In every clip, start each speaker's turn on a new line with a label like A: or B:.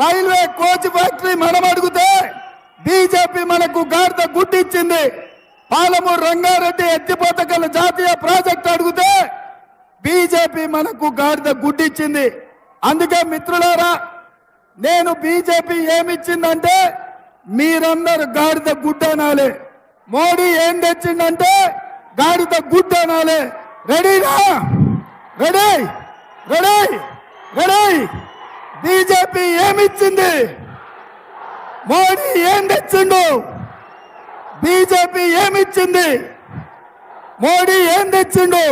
A: Railway coach factory మనం అడిగితే BJP మనకు గాడిద గుడ్డిచ్చింది. పాలమూరు రంగారెడ్డి ఎత్తిపోతకల జాతీయ ప్రాజెక్ట్ అడిగితే బీజేపీ మనకు గాడిద గుడ్డిచ్చింది. అందుకే మిత్రులారా నేను బీజేపీ ఏమిచ్చిందంటే మీరందరూ గాడిద గుడ్డ అనాలి మోడీ ఏం తెచ్చిందంటే గాడిద గుడ్డ అనాలి రెడీనా? రెడీ? రెడీ? రెడీ? బీజేపీ ఏమిచ్చింది? మోడీ ఏం తెచ్చిండు? బీజేపీ ఏమిచ్చింది? మోడీ ఏం తెచ్చిండు?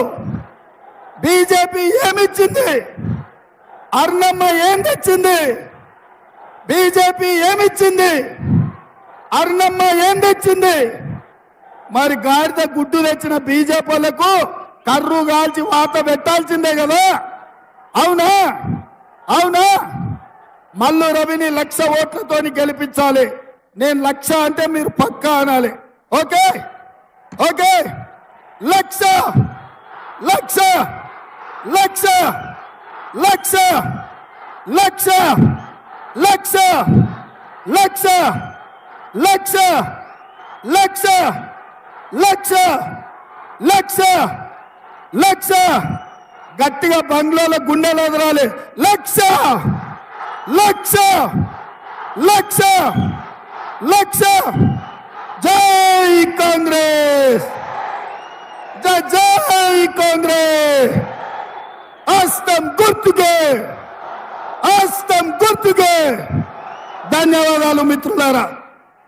A: బీజేపీ ఏమిచ్చింది? అర్ణమ్మ ఏం తెచ్చింది? బీజేపీ ఏమిచ్చింది? అర్ణమ్మ ఏం తెచ్చింది? మరి గాడిద గుడ్డు తెచ్చిన బీజేపీలకు కర్రు కాల్చి వాత పెట్టాల్సిందే కదా. అవునా? అవునా? మల్లు రవిని లక్ష ఓట్లతో గెలిపించాలి నేను లక్ష అంటే మీరు పక్కా అనాలి ఓకే ఓకే లక్ష లక్ష లక్ష లక్ష లక్ష లక్ష లక్ష లక్ష లక్ష లక్ష లక్ష లక్ష గట్టిగా బంగ్లాల గుండెలు ఎదరాలి లక్ష లక్ష లక్ష లక్ష జై కాంగ్రెస్! జై కాంగ్రెస్! అస్తం గుర్తుకే! అస్తం గుర్తుకే! ధన్యవాదాలు మిత్రులారా!